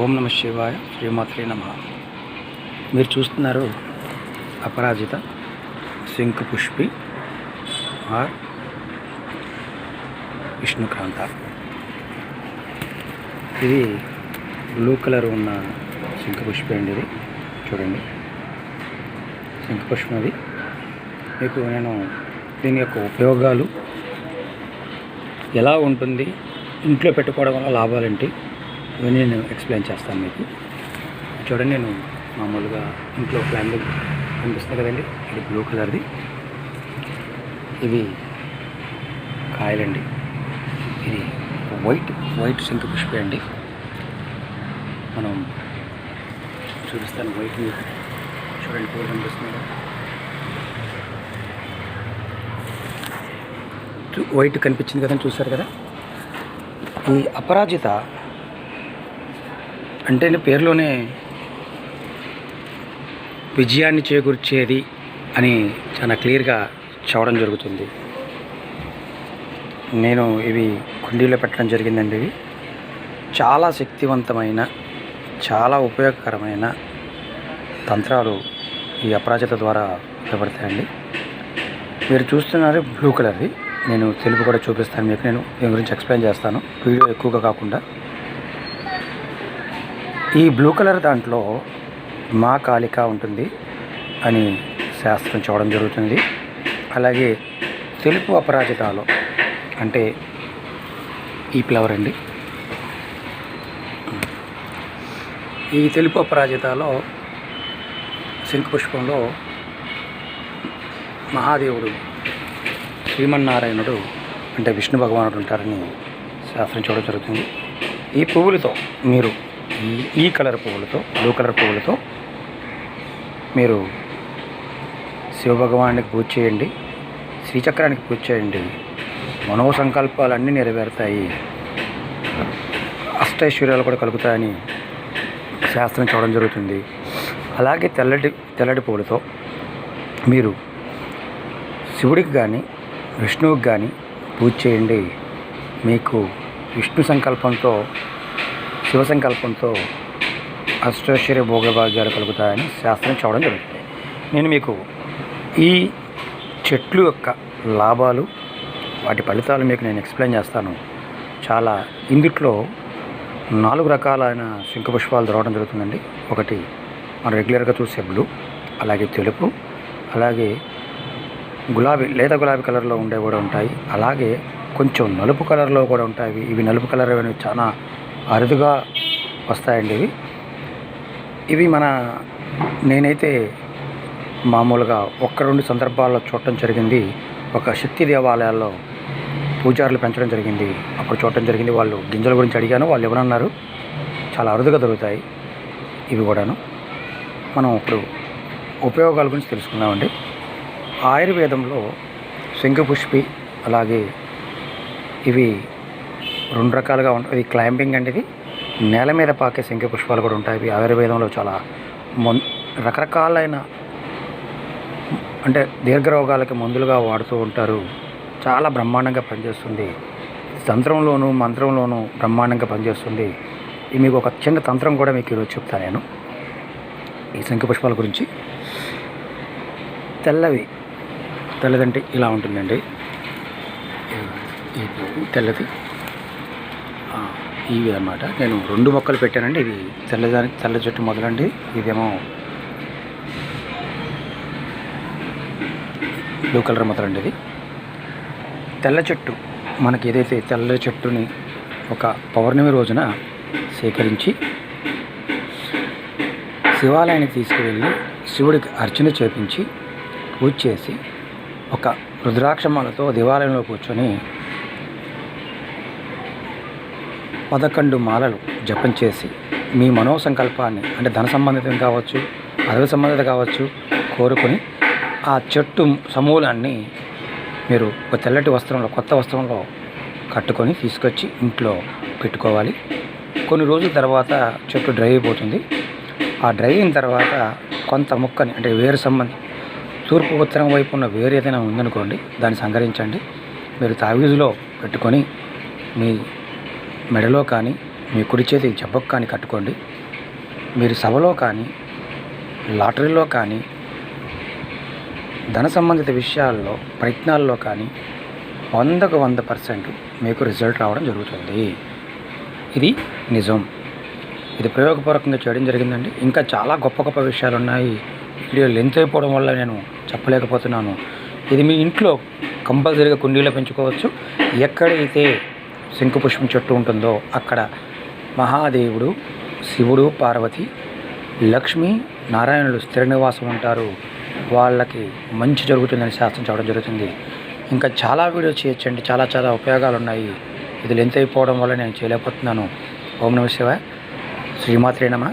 ఓం నమ శివాయ శ్రీమాత్రే నమ. మీరు చూస్తున్నారు అపరాజిత సింక్ పుష్పి ఆర్ విష్ణుకాంత. ఇది బ్లూ కలర్ ఉన్న శంకు పుష్పి అండి ఇది. చూడండి. శంకు పుష్పం అది. మీకు నేను దీని యొక్క ఉపయోగాలు ఎలా ఉంటుంది ఇంట్లో పెట్టుకోవడం వల్ల లాభాలేంటి ఇవన్నీ నేను ఎక్స్ప్లెయిన్ చేస్తాను మీకు. చూడండి నేను మామూలుగా ఇంట్లో ఫ్లాంగ్ కనిపిస్తుంది కదండి ఇది బ్లూ కలర్ది ఇవి కాయలండి. ఇది వైట్ వైట్ సింక్ పుష్పే అండి. మనం చూపిస్తాను వైట్ మీకు చూడండి పూలు కనిపిస్తుంది? కదా. చూ- వైట్ కనిపించింది కదండి చూసారు కదా? ఈ అపరాజిత అంటే పేరులోనే విజయాన్ని చేకూర్చేది అని చాలా క్లియర్గా చెప్పడం జరుగుతుంది. నేను ఇవి కుండీలో పెట్టడం జరిగిందండి ఇవి. చాలా శక్తివంతమైన చాలా ఉపయోగకరమైన తంత్రాలు ఈ అపరాజిత ద్వారా ఉపయోగపడతాయండి మీరు చూస్తున్నారు బ్లూ కలర్ది. నేను తెలుపు కూడా చూపిస్తాను మీకు. నేను దీని గురించి ఎక్స్ప్లెయిన్ చేస్తాను. వీడియో ఎక్కువగా కాకుండా. ఈ బ్లూ కలర్ దాంట్లో మా కాళిక ఉంటుంది అని శాస్త్రం చూడడం జరుగుతుంది. అలాగే తెలుపు అపరాజితాలు అంటే ఈ ఫ్లవర్ అండి. ఈ తెలుపు అపరాజితాలో శంఖపుష్పంలో మహాదేవుడు శ్రీమన్నారాయణుడు అంటే విష్ణు భగవానుడు ఉంటారని శాస్త్రం చూడడం జరుగుతుంది. ఈ పువ్వులతో మీరు ఈ కలర్ పువ్వులతో బ్లూ కలర్ పువ్వులతో మీరు శివభగవానికి పూజ చేయండి శ్రీచక్రానికి పూజ చేయండి. మనో సంకల్పాలన్నీ నెరవేరుతాయి. అష్టైశ్వర్యాలు కూడా కలుగుతాయని శాస్త్రం చూడడం జరుగుతుంది. అలాగే తెల్లటి తెల్లటి పువ్వులతో మీరు శివుడికి కానీ విష్ణువుకి కానీ పూజ చేయండి. మీకు విష్ణు సంకల్పంతో శివ సంకల్పంతో అష్టైశ్వర్య భోగభాగ్యాలు కలుగుతాయని శాస్త్రం చూడడం జరుగుతుంది. నేను మీకు ఈ చెట్లు యొక్క లాభాలు వాటి ఫలితాలు మీకు నేను ఎక్స్ప్లెయిన్ చేస్తాను. చాలా ఇందుట్లో నాలుగు రకాలైన శంఖపుష్పాలు దొరకడం జరుగుతుందండి. ఒకటి మనం రెగ్యులర్గా చూసే బ్లూ అలాగే తెలుపు అలాగే గులాబీ లేత గులాబీ కలర్లో ఉండే కూడా ఉంటాయి. అలాగే కొంచెం నలుపు కలర్లో కూడా ఉంటాయి. ఇవి నలుపు కలర్ అనేవి చాలా అరుదుగా వస్తాయండి ఇవి. ఇవి మన నేనైతే మామూలుగా ఒక్క రెండు సందర్భాల్లో చూడటం జరిగింది. ఒక శక్తి దేవాలయాల్లో పూజారులు పెంచడం జరిగింది. అప్పుడు చూడటం జరిగింది. వాళ్ళు గింజల గురించి అడిగాను. వాళ్ళు ఎవరన్నారు చాలా అరుదుగా దొరుకుతాయి ఇవి కూడాను. మనం ఇప్పుడు ఉపయోగాల గురించి తెలుసుకుందామండి. ఆయుర్వేదంలో శంఖపుష్పి అలాగే ఇవి రెండు రకాలుగా ఉంటుంది ఇది క్లైంబింగ్ అంటే ఇది. నేల మీద పాకే శంఖ పుష్పాలు కూడా ఉంటాయి. ఇవి ఆయుర్వేదంలో చాలా మొన్ రకరకాలైన అంటే దీర్ఘరోగాలకి మందులుగా వాడుతూ ఉంటారు. చాలా బ్రహ్మాండంగా పనిచేస్తుంది. తంత్రంలోనూ మంత్రంలోనూ బ్రహ్మాండంగా పనిచేస్తుంది. మీకు ఒక చిన్న తంత్రం కూడా మీకు ఈరోజు చెప్తాను నేను. ఈ శంఖ పుష్పాల గురించి. తెల్లవి. తెల్లదంటే ఇలా ఉంటుందండి. తెల్లది. ఇవి అన్నమాట నేను రెండు మొక్కలు పెట్టానండి. ఇది తెల్లదాని తెల్ల చెట్టు మొదలండి. ఇదేమో బ్లూ కలర్ మొదలండి ఇది. తెల్ల చెట్టు మనకి ఏదైతే తెల్ల చెట్టుని ఒక పౌర్ణమి రోజున సేకరించి శివాలయానికి తీసుకువెళ్ళి శివుడికి అర్చన చేపించి పూజ చేసి ఒక రుద్రాక్షమాలతో దేవాలయంలో కూర్చొని పదకొండు మాలలు జపం చేసి మీ మనోసంకల్పాన్ని అంటే ధన సంబంధితం కావచ్చు పదవి సంబంధిత కావచ్చు కోరుకొని ఆ చెట్టు సమూలాన్ని మీరు ఒక తెల్లటి వస్త్రంలో కొత్త వస్త్రంలో కట్టుకొని తీసుకొచ్చి ఇంట్లో పెట్టుకోవాలి. కొన్ని రోజుల తర్వాత చెట్టు డ్రై అయిపోతుంది. ఆ డ్రై అయిన తర్వాత కొంత ముక్కని అంటే వేరు సంబంధి తూర్పు ఉత్తరం వైపు ఉన్న వేరు ఏదైనా ఉందనుకోండి దాన్ని సంగ్రహించండి మీరు తావీజులో పెట్టుకొని మీ మెడలో కానీ మీ కుడి చేతి జబ్బకు కానీ కట్టుకోండి. మీరు సభలో కానీ లాటరీలో కానీ ధన సంబంధిత విషయాల్లో ప్రయత్నాల్లో కానీ వందకు వంద పర్సెంట్ మీకు రిజల్ట్ రావడం జరుగుతుంది. ఇది నిజం. ఇది ప్రయోగపూర్వకంగా చేయడం జరిగిందండి. ఇంకా చాలా గొప్ప గొప్ప విషయాలు ఉన్నాయి. వీడియో లెంత్ అయిపోవడం వల్ల నేను చెప్పలేకపోతున్నాను. ఇది మీ ఇంట్లో కంపల్సరీగా కుండీలో పెంచుకోవచ్చు. ఎక్కడైతే శంకుపుష్పం చెట్టు ఉంటుందో అక్కడ మహాదేవుడు శివుడు పార్వతి లక్ష్మి నారాయణులు స్థిర నివాసం ఉంటారు. వాళ్ళకి మంచి జరుగుతుందని శాస్త్రం చెప్పడం జరుగుతుంది. ఇంకా చాలా వీడియోస్ చేయొచ్చండి. చాలా చాలా ఉపయోగాలు ఉన్నాయి ఇది లెంత్ అయిపోవడం వల్ల నేను చేయలేకపోతున్నాను. ఓం నమ శివ శ్రీమాత్రే నమ.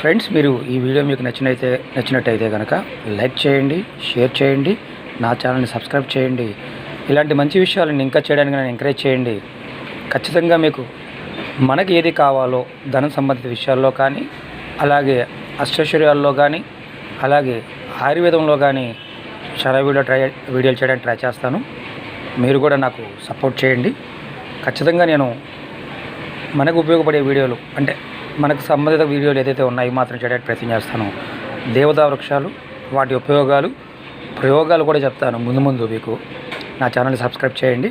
ఫ్రెండ్స్ మీరు ఈ వీడియో మీకు నచ్చినైతే నచ్చినట్టయితే కనుక లైక్ చేయండి షేర్ చేయండి నా ఛానల్ని సబ్స్క్రైబ్ చేయండి. ఇలాంటి మంచి విషయాలను ఇంకా చేయడానికి నన్ను ఎంకరేజ్ చేయండి. ఖచ్చితంగా మీకు మనకి ఏది కావాలో ధనం సంబంధిత విషయాల్లో కానీ అలాగే అష్టైశ్వర్యాల్లో కానీ అలాగే ఆయుర్వేదంలో కానీ చాలా వీడియో ట్రై వీడియోలు చేయడానికి ట్రై చేస్తాను. మీరు కూడా నాకు సపోర్ట్ చేయండి. ఖచ్చితంగా నేను మనకు ఉపయోగపడే వీడియోలు అంటే మనకు సంబంధిత వీడియోలు ఏదైతే ఉన్నాయో మాత్రం చేయడానికి ప్రయత్నం చేస్తాను. దేవతా వృక్షాలు వాటి ఉపయోగాలు ప్రయోగాలు కూడా చెప్తాను ముందు ముందు మీకు. నా ఛానల్ని సబ్స్క్రైబ్ చేయండి.